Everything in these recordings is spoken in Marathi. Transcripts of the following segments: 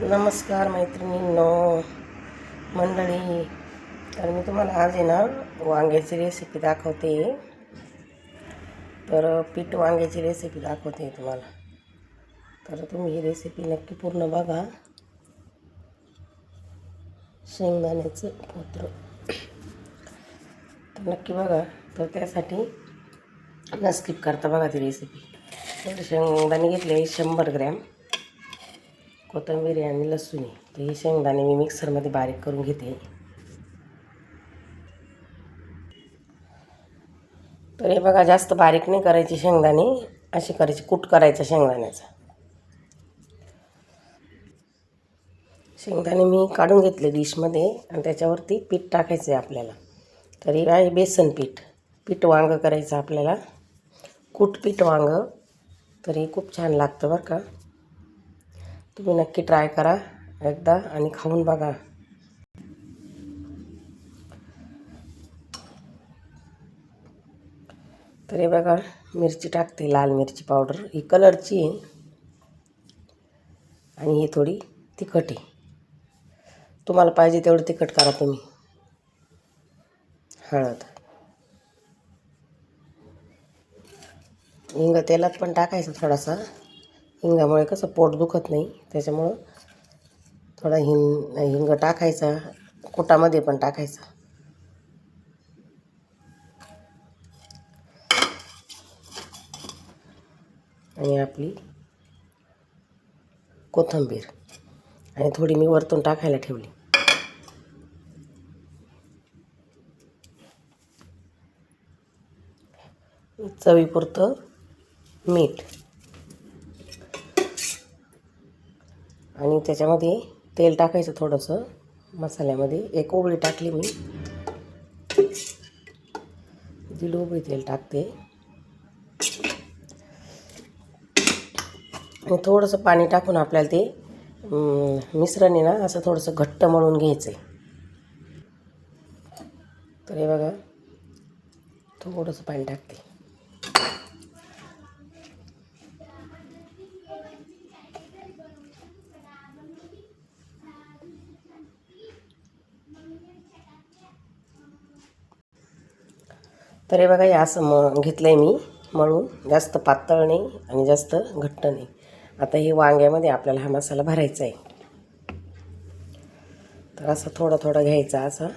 नमस्कार मैत्रिणींनो. मंडळी तर मी तुम्हाला आज आहे ना वांग्याची रेसिपी दाखवते. तर पीठ वांग्याची रेसिपी दाखवते तुम्हाला. तर तुम्ही ही रेसिपी नक्की पूर्ण बघा. शेंगदाण्याचं पोत्र. तर नक्की बघा. तर त्यासाठी न स्किप करता बघा ती रेसिपी तर शेंगदाणे घेतले शंभर ग्रॅम. कोथिंबीर आणि लसूण आहे. तर हे शेंगदाणे मी मिक्सरमध्ये बारीक करून घेते. तर हे बघा जास्त बारीक नाही करायची शेंगदाणे अशी करायची कूट करायचं शेंगदाण्याचा. शेंगदाणे मी काढून घेतले डिशमध्ये आणि त्याच्यावरती पीठ टाकायचं आहे आपल्याला. तर हे आहे बेसन पीठ. पीठ वांगं करायचं आपल्याला. कूट पीठ वांगं. तर हे खूप छान लागतं बरं का. तुम्ही नक्की ट्राय करा एकदा आणि खाऊन बघा. तर हे बघा मिरची टाकते लाल मिरची पावडर ही कलरची आहे. आणि ही थोडी तिखट आहे. तुम्हाला पाहिजे तेवढं तिखट करा तुम्ही. हळद. हिंग तेलात पण टाकायचं थोडासा. हिंगामुळे कसं पोट दुखत नाही त्याच्यामुळं थोडा हिंग हिंग टाकायचा कुटामध्ये पण टाकायचा. आणि आपली कोथिंबीर. आणि थोडी मी वरतून टाकायला ठेवली. चवीपुरतं मीठ. आणि त्याच्यामध्ये तेल टाकायचं थोडंसं. मसाल्यामध्ये एक ओबळी टाकली मी. दीड ओबळी तेल टाकते. आणि थोडंसं पाणी टाकून आपल्याला ते मिश्रण आहे ना असं थोडंसं घट्ट मळून घ्यायचं आहे तर हे बघा थोडंसं पाणी टाकते. तर हे बघा हे असं म घेतलं आहे मी मळून. जास्त पातळ नाही आणि जास्त घट्ट नाही. आता हे वांग्यामध्ये आपल्याला हा मसाला भरायचा आहे. तर असं थोडं थोडं घ्यायचा असं.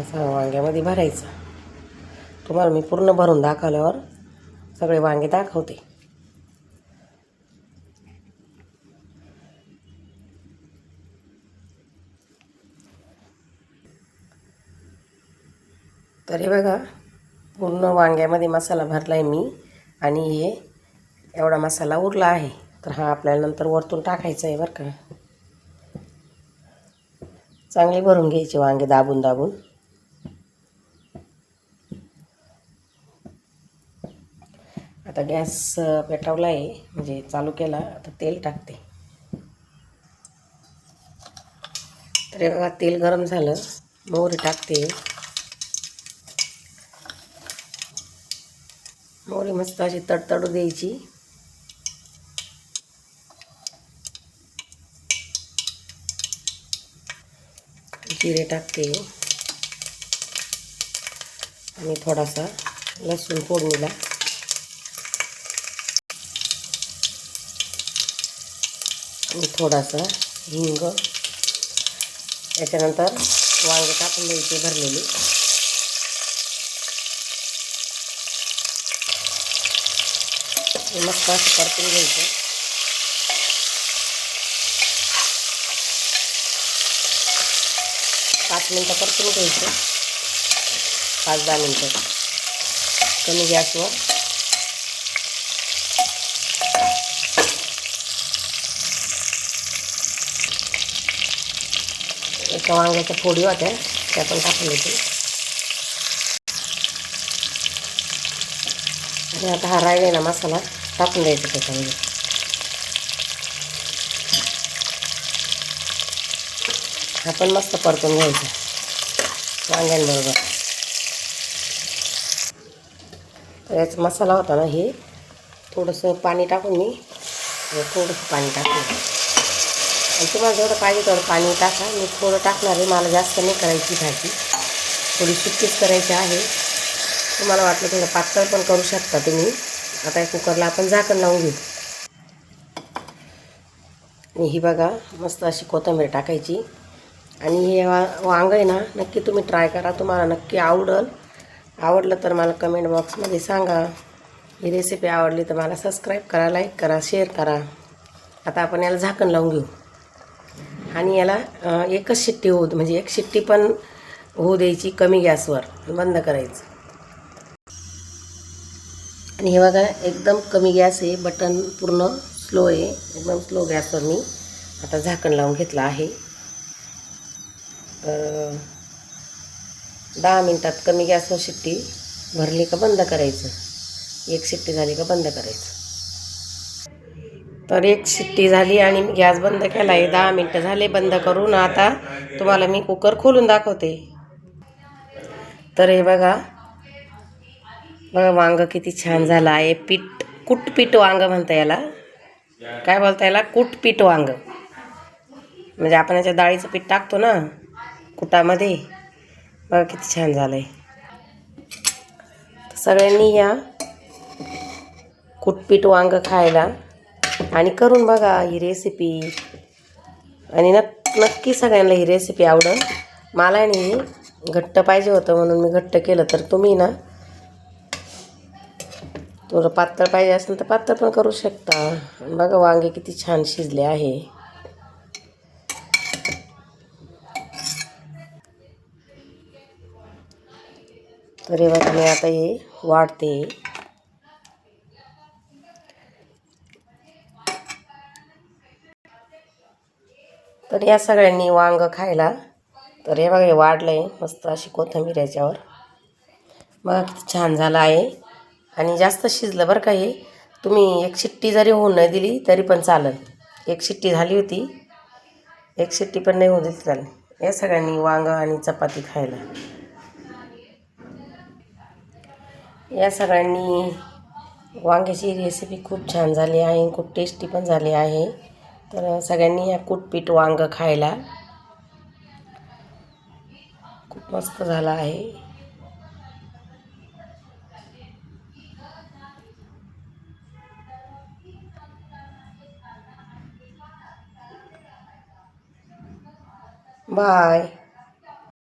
असं वांग्यामध्ये भरायचं. तुम्हाला मी पूर्ण भरून दाखवल्यावर सगळे वांगे दाखवते. तर हे बघा पूर्ण वांग्यामध्ये मसाला भरला आहे मी आणि हे एवढा मसाला उरला आहे. तर हा आपल्याला नंतर वरतून टाकायचा आहे बरं का. चांगले भरून घ्यायचे वांगे दाबून दाबून. आता गॅस पेटवला आहे म्हणजे चालू केला आता तेल टाकते. तर बघा तेल गरम झालं मोहरी टाकते. मोहरी मस्त अशी तडतडू द्यायची. जिरे टाकते. आणि थोडासा लसूण फोडणीला. थोडासा हिंग. याच्यानंतर वांगे टाकून द्यायचे भरलेली. मस्त असं परतून घ्यायचं. पाच मिनटं परतून घ्यायचं. पाच दहा मिनटं. कमी गॅसवर. एका वांग्याच्या फोडी होत्या त्या पण टाकून देते. आणि आता हा राहिलेला मसाला टाकून द्यायचा त्याच्यामध्ये. हा पण मस्त परतून घ्यायचा वांग्यांबरोबर. तर याचा मसाला होता ना हे थोडंसं पाणी टाकून मी थोडंसं पाणी टाकून तुम्हाला जेवढं पाहिजे तेवढं पाणी टाका. मी थोडं टाकणार आहे. मला जास्त नाही करायची भाजी. थोडी सुट्टीच करायची आहे. तुम्हाला वाटलं थोडं पातळ पण करू शकता तुम्ही. आता या कुकरला आपण झाकण लावून घेऊ. आणि ही बघा मस्त अशी कोथिंबीर टाकायची. आणि हे वा वांग आहे ना नक्की तुम्ही ट्राय करा. तुम्हाला नक्की आवडल. आवडलं तर मला कमेंट बॉक्समध्ये सांगा. ही रेसिपी आवडली तर मला सबस्क्राईब करा लाईक करा शेअर करा. आता आपण याला झाकण लावून घेऊ. आणि याला एकच शिट्टी होऊ म्हणजे एक शिट्टी पण होऊ द्यायची कमी गॅसवर बंद करायचं. आणि हे बघा एकदम कमी गॅस आहे बटन पूर्ण स्लो आहे एकदम स्लो गॅसवर मी आता झाकण लावून घेतलं आहे. तर दहा मिनटात कमी गॅसवर शिट्टी भरली का बंद करायचं? एक शिट्टी झाली का बंद करायचं? तर एक शिट्टी झाली आणि मी गॅस बंद केला. आहे दहा मिनटं झाले बंद करून. आता तुम्हाला मी कुकर खोलून दाखवते. तर हे बघा. बघा वांग किती छान झालं आहे. पीठ कुटपीठ वांग म्हणता याला. काय बोलता याला? कुटपीठ वांग. म्हणजे आपण याच्या डाळीचं पीठ टाकतो ना कुटामध्ये. बघा किती छान झालं आहे सगळ्यांनी या कुटपीठ वांग खायला. आणि करून बघा ही रेसिपी आणि नक् नक्की सगळ्यांना ही रेसिपी आवडेल. मला नाही घट्ट पाहिजे होतं म्हणून मी घट्ट केलं तर तुम्ही ना थोडं पातळ पाहिजे असेल तर पातळ पण करू शकता. बघा वांगे किती छान शिजले आहे. तर हे बघा मी आता हे वाढते. तर या सगळ्यांनी वांग खायला. तर हे बघा हे वाढलं आहे मस्त अशी कोथिंबीर याच्यावर. बघा किती छान झालं आहे. आणि जास्त शिजलं बरं का हे. तुम्ही एक शिट्टी जरी होऊन नाही दिली तरी पण चालेल. एक शिट्टी झाली होती. एक शिट्टी पण नाही होऊ दिली चालेल या सगळ्यांनी वांगं आणि चपाती खायला. या सगळ्यांनी वांग्याची रेसिपी खूप छान झाली आहे. खूप टेस्टी पण झाली आहे. तर सगळ्यांनी या कुटपीठ वांग खायला खूप मस्त झालं आहे. बाय.